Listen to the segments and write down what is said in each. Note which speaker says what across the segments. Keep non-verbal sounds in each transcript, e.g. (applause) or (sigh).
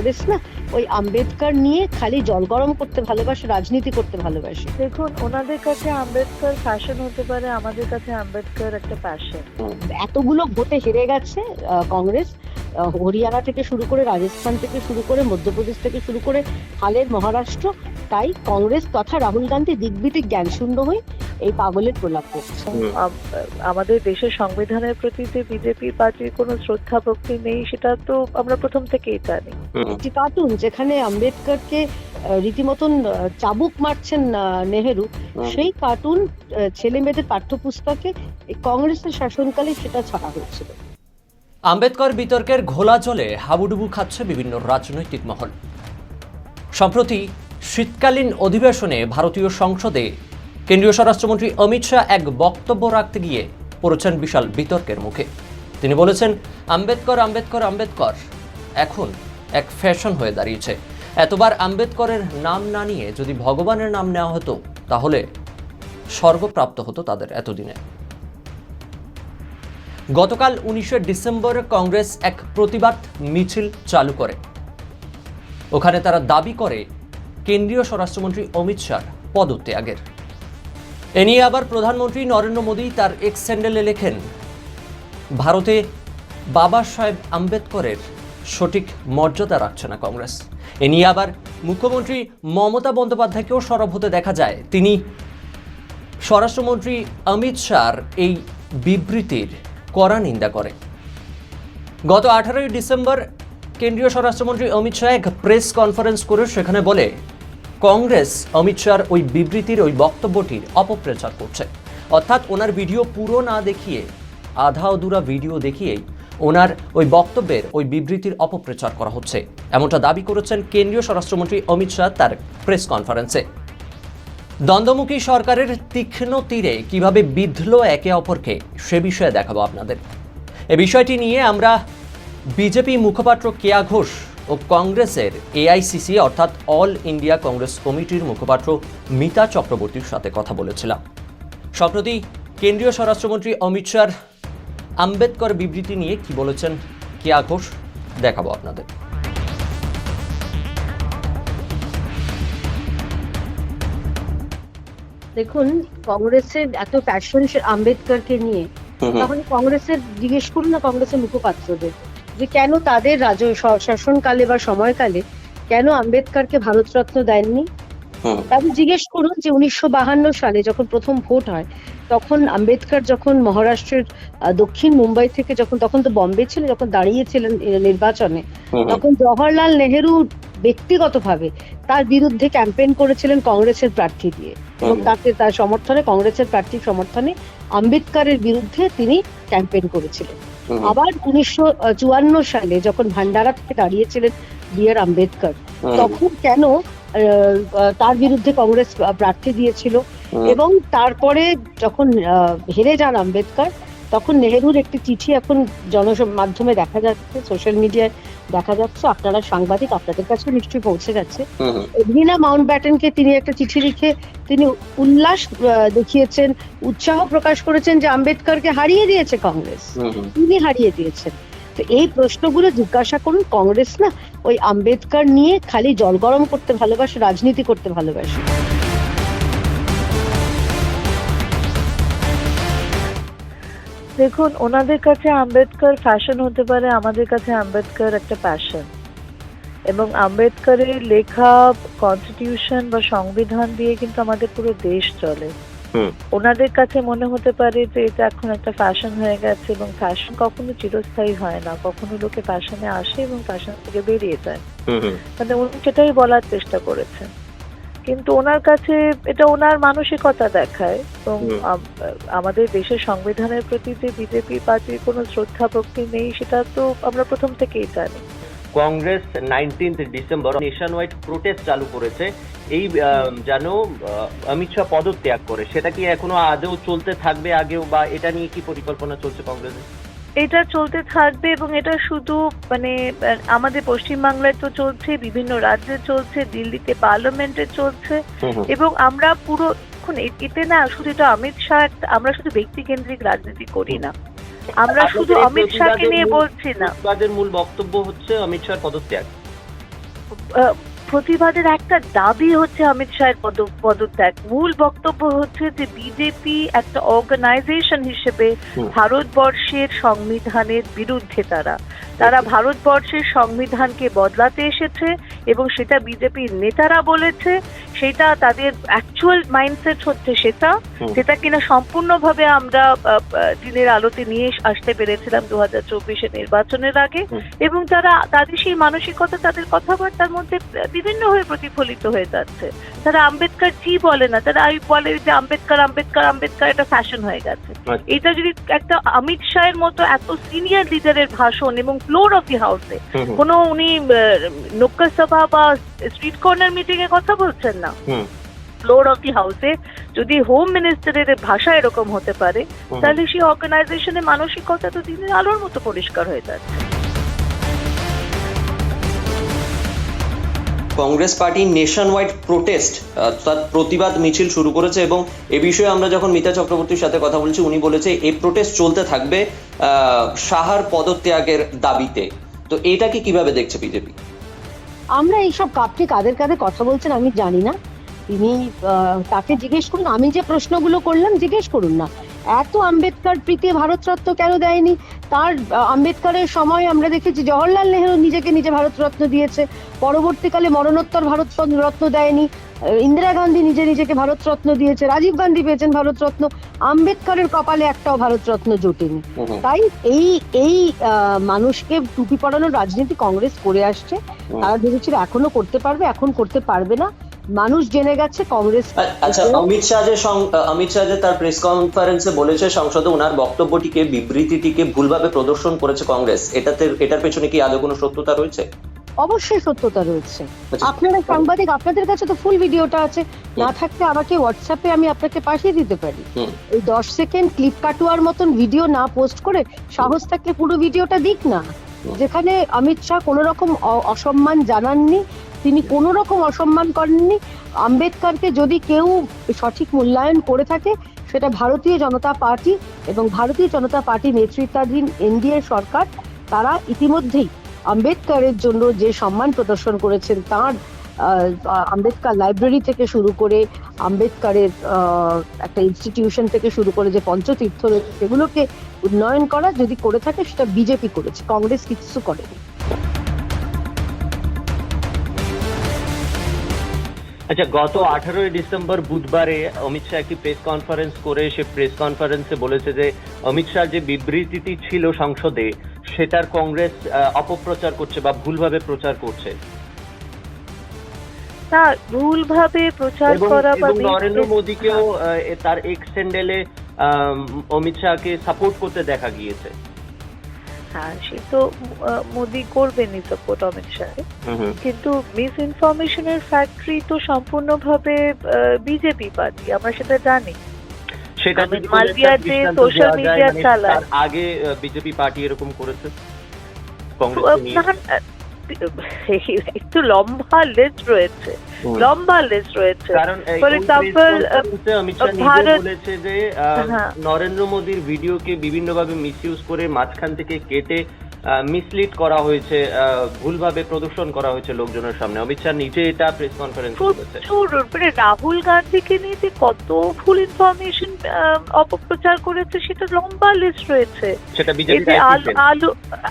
Speaker 1: কংগ্রেস না ওই আম্বেদকর নিয়ে খালি জল গরম করতে ভালোবাসে রাজনীতি করতে ভালোবাসে।
Speaker 2: দেখুন ওনাদের কাছে আম্বেদকর ফ্যাশন হতে পারে আমাদের কাছে আম্বেদকর একটা প্যাশন
Speaker 1: এতগুলো ভোটে হেরে গেছে কংগ্রেস হরিয়ানা থেকে শুরু করে রাজস্থান থেকে শুরু করে মধ্যপ্রদেশ থেকে শুরু করে হালের মহারাষ্ট্র তাই কংগ্রেস তথা রাহুল গান্ধী দিকবিদিক জ্ঞান শূন্য হয়ে এই পাগলের প্রলাপ করছে।
Speaker 2: আমাদের দেশের সংবিধানের প্রতি যে বিজেপি পার্টির কোনো শ্রদ্ধা ভক্তি নেই সেটা তো আমরা প্রথম থেকেই জানি।
Speaker 1: একটি কার্টুন যেখানে আম্বেদকরকে আহ, রীতিমতন চাবুক মারছেন নেহেরু সেই কার্টুন ছেলে মেয়েদের পাঠ্যপুস্তকে এই কংগ্রেসের শাসনকালে সেটা ছাড়া হয়েছিল।
Speaker 3: আম্বেদকর বিতর্কের ঘোলা জলে হাবুডুবু খাচ্ছে বিভিন্ন রাজনৈতিক মহল। সম্প্রতি শীতকালীন অধিবেশনে ভারতীয় সংসদে কেন্দ্রীয় স্বরাষ্ট্রমন্ত্রী অমিত শাহ এক বক্তব্য রাখতে গিয়ে পড়েছেন বিশাল বিতর্কের মুখে। তিনি বলেছেন, আম্বেদকর আম্বেদকর আম্বেদকর, এখন এক ফ্যাশন হয়ে দাঁড়িয়েছে। এতবার আম্বেদকরের নাম না নিয়ে যদি ভগবানের নাম নেওয়া হতো, তাহলে স্বর্গপ্রাপ্ত হতো তাদের এতদিনে। গতকাল উনিশে ডিসেম্বর কংগ্রেস এক প্রতিবাদ মিছিল চালু করে। ওখানে তারা দাবি করে, কেন্দ্রীয় স্বরাষ্ট্রমন্ত্রী অমিত শাহ পদত্যাগের। এ নিয়ে আবার প্রধানমন্ত্রী নরেন্দ্র মোদী তার এক্স স্যান্ডেলে লেখেন, ভারতে বাবা সাহেব আম্বেদকরের সঠিক মর্যাদা রাখছে না কংগ্রেস। এ নিয়ে আবার মুখ্যমন্ত্রী মমতা বন্দ্যোপাধ্যায়কেও সরব হতে দেখা যায়। তিনি স্বরাষ্ট্রমন্ত্রী অমিত শাহর এই বিবৃতির কড়া নিন্দা করে গত আঠারোই ডিসেম্বর কেন্দ্রীয় স্বরাষ্ট্রমন্ত্রী অমিত শাহ এক প্রেস কনফারেন্স করে সেখানে বলে কংগ্রেস, অমিত শাহর ওই বিবৃতির ওই বক্তব্যটির অপপ্রচার করছে। অর্থাৎ ওনার ভিডিও পুরো না দেখিয়ে, আধা অধুরা ভিডিও দেখিয়েই ওনার ওই বক্তব্যের ওই বিবৃতির অপপ্রচার করা হচ্ছে। এমনটা দাবি করেছেন কেন্দ্রীয় স্বরাষ্ট্রমন্ত্রী অমিত শাহ তার প্রেস কনফারেন্সে। দ্বন্দ্বমুখী সরকারের তীক্ষ্ণ তীরে কীভাবে বিধল একে অপরকে, সে বিষয়ে দেখাবো আপনাদের। এ বিষয়টি নিয়ে আমরা বিজেপি মুখপাত্র কেয়া ঘোষ ও কংগ্রেসের এআইসিসি অর্থাৎ অল ইন্ডিয়া কংগ্রেস কমিটির মুখপাত্র মিতা চক্রবর্তীর সাথে কথা বলেছিলাম। সম্প্রতি কেন্দ্রীয় স্বরাষ্ট্রমন্ত্রী অমিত শাহ আম্বেদকর বিবৃতি নিয়ে কি বলেছেন কেয়া ঘোষ দেখাবো আপনাদের।
Speaker 1: দেখুন কংগ্রেসের এত প্যাশন আম্বেদকরকে নিয়ে তখন কংগ্রেসের জিজ্ঞেস করুন না কংগ্রেসের মুখপাত্রদের। যে কেন তাদের রাজ শ- শাসনকালে বা সময়কালে কেন আম্বেদকরকে ভারতরত্ন দেননি? তাদের জিজ্ঞেস করুন যে উনিশশো সালে যখন প্রথম ভোট হয় তখন আম্বেদকর যখন মহারাষ্ট্রের দক্ষিণ মুম্বাই থেকে যখন তখন তো বম্বে ছিল যখন দাঁড়িয়েছিলেন নির্বাচনে তখন জওহরলাল নেহেরু ব্যক্তিগতভাবে তার বিরুদ্ধে ক্যাম্পেইন করেছিলেন কংগ্রেসের প্রার্থী দিয়ে এবং তাকে তার সমর্থনে কংগ্রেসের প্রার্থীর সমর্থনে আম্বেদকরের বিরুদ্ধে তিনি ক্যাম্পেইন করেছিলেন। আবার উনিশশো চুয়ান্ন সালে যখন ভান্ডারা থেকে দাঁড়িয়েছিলেন বি আর আম্বেদকর তখন কেন তার বিরুদ্ধে কংগ্রেস প্রার্থী দিয়েছিল এবং তারপরে যখন আহ, হেরে যান আম্বেদকর তখন নেহেরুর একটি চিঠি এখন জনস মাধ্যমে দেখা যাচ্ছে সোশ্যাল মিডিয়ায় দেখা যাচ্ছে আপনারা সাংবাদিক আপনাদের কাছে নিশ্চয়ই পৌঁছে গেছে। এডভিনা মাউন্ট ব্যাটেনকে তিনি একটা চিঠি লিখে তিনি উল্লাস দেখিয়েছেন উৎসাহ প্রকাশ করেছেন যে আম্বেদকরকে হারিয়ে দিয়েছে কংগ্রেস। তিনি হারিয়ে দিয়েছেন। তো এই প্রশ্নগুলো জিজ্ঞাসা করুন কংগ্রেস না ওই আম্বেদকর নিয়ে খালি জল গরম করতে ভালোবাসে রাজনীতি করতে ভালোবাসে।
Speaker 2: দেখুন ওনাদের কাছে আম্বেদকর ফ্যাশন হতে পারে আমাদের কাছে আম্বেদকর একটা প্যাশন এবং আম্বেদকরের লেখা কনস্টিটিউশন বা সংবিধান দিয়ে কিন্তু আমাদের পুরো দেশ চলে। ওনাদের কাছে মনে হতে পারে যে এটা এখন একটা ফ্যাশন হয়ে গেছে এবং ফ্যাশন কখনো চিরস্থায়ী হয় না। কখনো লোকে ফ্যাশনে আসে এবং ফ্যাশন থেকে বেরিয়ে যায়। মানে উনি সেটাই বলার চেষ্টা করেছেন। কিন্তু ওনার কাছে এটা ওনার মানসিকতা দেখায় এবং আমাদের দেশের সংবিধানের প্রতি যে বিজেপি পার্টির কোনো শ্রদ্ধা ভক্তি নেই সেটা তো আমরা প্রথম থেকেই জানি।
Speaker 4: Congress nineteenth December nationwide protest চালু করেছে। এই যেন অমিত শাহ পদত্যাগ করে। সেটা কি এখনও আদৌ চলতে থাকবে আগেও বা এটা নিয়ে কি পরিকল্পনা চলছে কংগ্রেসের?
Speaker 2: এটা চলতে থাকবে এবং এটা শুধু মানে আমাদের পশ্চিমবাংলায় তো চলছে বিভিন্ন রাজ্যে চলছে দিল্লিতে পার্লামেন্টে চলছে এবং আমরা পুরো এখন এতে না শুধু এটা অমিত শাহ আমরা শুধু ব্যক্তি কেন্দ্রিক রাজনীতি করি না। আমরা শুধু অমিত শাহকে নিয়ে বলছি না।
Speaker 4: প্রতিবাদের মূল বক্তব্য হচ্ছে অমিত শাহ পদত্যাগ।
Speaker 2: প্রতিবাদের একটা দাবি হচ্ছে অমিত শাহের পদ- পদত্যাগ। মূল বক্তব্য হচ্ছে যে বিজেপি একটা অর্গানাইজেশন হিসেবে ভারতবর্ষের সংবিধানের বিরুদ্ধে তারা। তারা ভারতবর্ষের সংবিধানকে বদলাতে এসেছে। এবং সেটা বিজেপির নেতারা বলেছে সেটা তাদের অ্যাকচুয়াল মাইন্ডসেট হচ্ছে সেটা। যেটা কিনা সম্পূর্ণভাবে আমরা দিনের আলোতে নিয়ে আসতে পেরেছিলাম দু হাজার চব্বিশের নির্বাচনের আগে। এবং তারা তাদের সেই মানসিকতা তাদের কথাবার্তার মধ্যে বিভিন্ন হয়ে প্রতিফলিত হয়ে যাচ্ছে। তারা আম্বেদকর জি বলে না তারা এই বলে যে আম্বেদকর আম্বেদকর আম্বেদকর এটা ফ্যাশন হয়ে গেছে।
Speaker 4: আচ্ছা।
Speaker 2: এটা যদি একটা অমিত শাহের মতো এত সিনিয়র লিডারের ভাষণ এবং ফ্লোর অফ দি হাউসে কোনো উনি নৌকা সভা বা স্ট্রিট কর্নার মিটিং এ কথা বলছেন না? ফ্লোর অফ দি হাউসে যদি হোম মিনিস্টারের ভাষা এরকম হতে পারে তাহলে সেই অর্গানাইজেশনের মানসিকতা তো দিনের আলোর মতো পরিষ্কার হয়ে যাচ্ছে
Speaker 5: Congress party nationwide protest অর্থাৎ প্রতিবাদ মিছিল শুরু করেছে এবং এ বিষয়ে আমরা যখন মিতা চক্রবর্তীর সাথে কথা বলছি উনি বলেছে এই প্রোটেস্ট চলতে থাকবে আহ, সাহার পদত্যাগের দাবিতে। তো এটাকে কীভাবে দেখছে বিজেপি?
Speaker 1: আমরা এইসব কাপটি কাদের কাদের কথা বলছেন আমি জানি না। তিনি তাকে জিজ্ঞেস করুন, আমি যে প্রশ্নগুলো করলাম জিজ্ঞেস করুন না। এত আম্বেদকর প্রীতি ভারতরত্ন কেন দেয়নি? তার আম্বেদকরের সময় আমরা দেখেছি জওহরলাল নেহরু নিজেকে নিজে ভারতরত্ন দিয়েছে। পরবর্তীকালে মরণোত্তর ভারত রত্ন দেয়নি। ইন্দিরা গান্ধী নিজে নিজেকে ভারতরত্ন দিয়েছে। রাজীব গান্ধী পেয়েছেন ভারতরত্ন। আম্বেদকরের কপালে একটাও ভারতরত্ন জোটেনি। তাই এই এই আহ, মানুষকে টুপি পড়ানোর রাজনীতি কংগ্রেস করে আসছে। তারা ভেবেছিল এখনও করতে পারবে এখন করতে পারবে না। মানুষ জেনে গেছে কংগ্রেস
Speaker 5: আচ্ছা অমিত শাহ যে অমিত শাহ যে তার প্রেস কনফারেন্সে বলেছে সংসদে ওনার বক্তব্যটিকে বিবৃতিটিকে ভুলভাবে প্রদর্শন করেছে কংগ্রেস। এটাতে এটার পেছনে কি আদৌ কোনো সত্যতা রয়েছে?
Speaker 1: অবশ্যই সত্যতা রয়েছে।
Speaker 5: আচ্ছা,
Speaker 1: আপনারা সাংবাদিক আপনাদের কাছে তো ফুল ভিডিওটা আছে। না থাকলে আমাকে হোয়াটসঅ্যাপে আমি আপনাকে পাঠিয়ে দিতে পারি। এই দশ সেকেন্ড ক্লিপ কাটুয়ার মতন ভিডিও না পোস্ট করে সাহস থাকলে পুরো ভিডিওটা দিক না। যেখানে অমিত শাহ কোনো রকম অসম্মান জানাননি তিনি কোনো রকম অসম্মান করেননি। আম্বেদকরকে যদি কেউ সঠিক মূল্যায়ন করে থাকে, সেটা ভারতীয় জনতা পার্টি এবং ভারতীয় জনতা পার্টি নেতৃত্বাধীন এনডিএ সরকার, তারা ইতিমধ্যেই আম্বেদকরের জন্য যে সম্মান প্রদর্শন করেছেন, তার আম্বেদকর লাইব্রেরি থেকে শুরু করে আম্বেদকরের একটা ইনস্টিটিউশন থেকে শুরু করে যে পঞ্চতীর্থ রয়েছে, সেগুলোকে উন্নয়ন করা যদি করে থাকে, সেটা বিজেপি করেছে, কংগ্রেস কিছু করেনি।
Speaker 4: আচ্ছা গত আঠারোই ডিসেম্বর বুধবারে অমিত শাহ একটি প্রেস কনফারেন্স করে সে প্রেস কনফারেন্সে বলেছে যে অমিত শাহ যে বিবৃতিটি ছিল সংসদে সেটার কংগ্রেস অপপ্রচার করছে বা ভুলভাবে প্রচার করছে।
Speaker 2: না ভুলভাবে প্রচার করা বা
Speaker 4: নরেন্দ্র মোদীকেও তার এক্স স্যান্ডেলে অমিত শাহকে সাপোর্ট করতে দেখা গিয়েছে।
Speaker 2: হ্যাঁ সে তো মোদি করবেনই সাপোর্ট অমিত
Speaker 4: হুম
Speaker 2: কিন্তু মিস ইনফরমেশনের ফ্যাক্টরি তো সম্পূর্ণভাবে বিজেপি পার্টি আমরা সেটা জানি।
Speaker 4: সেটা
Speaker 2: আমি
Speaker 4: যদি
Speaker 2: মালবিয়া যে
Speaker 4: দৃষ্টান্ত
Speaker 2: social
Speaker 4: দেওয়া যায়,
Speaker 2: media
Speaker 4: মানে
Speaker 2: চালায়।
Speaker 4: আগে বিজেপি পার্টি এরকম করেছে কংগ্রেস (laughs)
Speaker 2: একটু লম্বা লেজ রয়েছে। লম্বা লেজ রয়েছে।
Speaker 4: ফর নিজে
Speaker 2: ভারত-
Speaker 4: বলেছে যে
Speaker 2: হ্যাঁ।
Speaker 4: নরেন্দ্র মোদীর ভিডিওকে বিভিন্নভাবে মিসইউজ করে মাঝখান থেকে কেটে মিসলিড করা হয়েছে ভুলভাবে প্রদর্শন করা হয়েছে লোকজনের সামনে। অমিত শাহ নিজে এটা প্রেস কনফারেন্স করেছে।
Speaker 2: মানে রাহুল গান্ধীকে নিয়ে যে কত ভুল ইনফরমেশন অপপ্রচার করেছে সেটা লম্বা লিস্ট রয়েছে।
Speaker 4: সেটা বিজেপি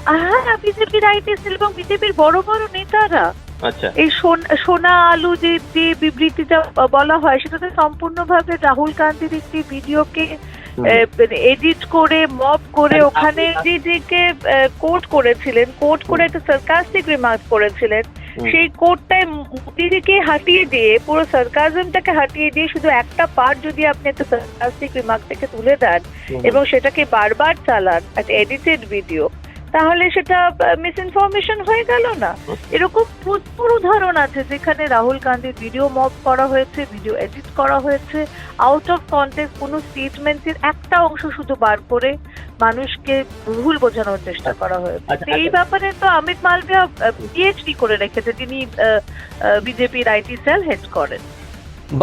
Speaker 2: হ্যাঁ বিজেপির আইটিএস এবং বিজেপির বড় বড় নেতারা।
Speaker 4: আচ্ছা।
Speaker 2: এই সোন- আলু যে বিবৃতিটা বলা হয় সেটাতে সম্পূর্ণভাবে রাহুল গান্ধীর একটি ভিডিওকে। এডিট করে মব করে
Speaker 4: মানে
Speaker 2: ওখানে দিদিকে কোট করেছিলেন কোট করে একটা সার্কাস্টিক রিমার্ক করেছিলেন সেই কোটটায় মোদিজিকে হাটিয়ে দিয়ে পুরো সার্কাজমটাকে হাটিয়ে দিয়ে শুধু একটা পার্ট যদি আপনি একটা সার্কাস্টিক রিমার্ক থেকে তুলে দেন এবং সেটাকে বারবার চালান একটা এডিটেড ভিডিও তাহলে সেটা মিস ইনফরমেশন হয়ে গেল না? এরকম প্রচুর উদাহরণ আছে যেখানে রাহুল গান্ধীর ভিডিও মব করা হয়েছে ভিডিও এডিট করা হয়েছে। আউট অফ কন্টেক্ট কোনো স্টেটমেন্টের একটা অংশ শুধু বার করে মানুষকে ভুল বোঝানোর চেষ্টা করা হয়েছে।
Speaker 4: আচ্ছা,
Speaker 2: এই
Speaker 4: আচ্ছা।
Speaker 2: ব্যাপারে তো অমিত মালভিয়া পিএইচডি করে রেখেছে। তিনি বিজেপির আইটি সেল হেড করেন।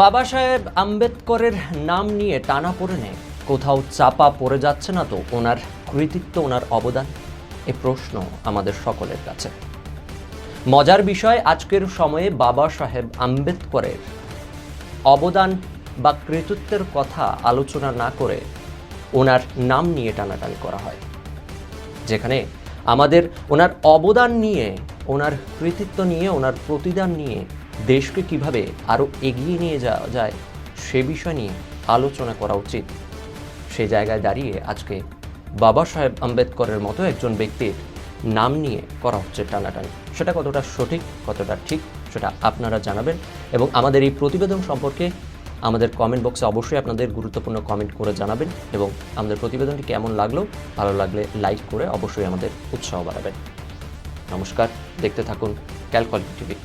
Speaker 3: বাবা সাহেব আম্বেদকরের নাম নিয়ে টানা পড়ে নেয় কোথাও চাপা পড়ে যাচ্ছে না তো ওনার কৃতিত্ব ওনার অবদান? এ প্রশ্ন আমাদের সকলের কাছে। মজার বিষয়, আজকের সময়ে বাবা সাহেব আম্বেদকরের অবদান বা কৃতিত্বের কথা আলোচনা না করে ওনার নাম নিয়ে টানাটানি করা হয়, যেখানে আমাদের ওনার অবদান নিয়ে, ওনার কৃতিত্ব নিয়ে, ওনার প্রতিদান নিয়ে দেশকে কীভাবে আরও এগিয়ে নিয়ে যাওয়া যায় সে বিষয় নিয়ে আলোচনা করা উচিত। সে জায়গায় দাঁড়িয়ে আজকে বাবা সাহেব আম্বেদকরের মতো একজন ব্যক্তির নাম নিয়ে করা হচ্ছে টানাটানি। সেটা কতটা সঠিক, কতটা ঠিক, সেটা আপনারা জানাবেন এবং আমাদের এই প্রতিবেদন সম্পর্কে আমাদের কমেন্ট বক্সে অবশ্যই আপনাদের গুরুত্বপূর্ণ কমেন্ট করে জানাবেন এবং আমাদের প্রতিবেদনটি কেমন লাগল, ভালো লাগলে লাইক করে অবশ্যই আমাদের উৎসাহ বাড়াবেন। নমস্কার, দেখতে থাকুন ক্যালকল টিভি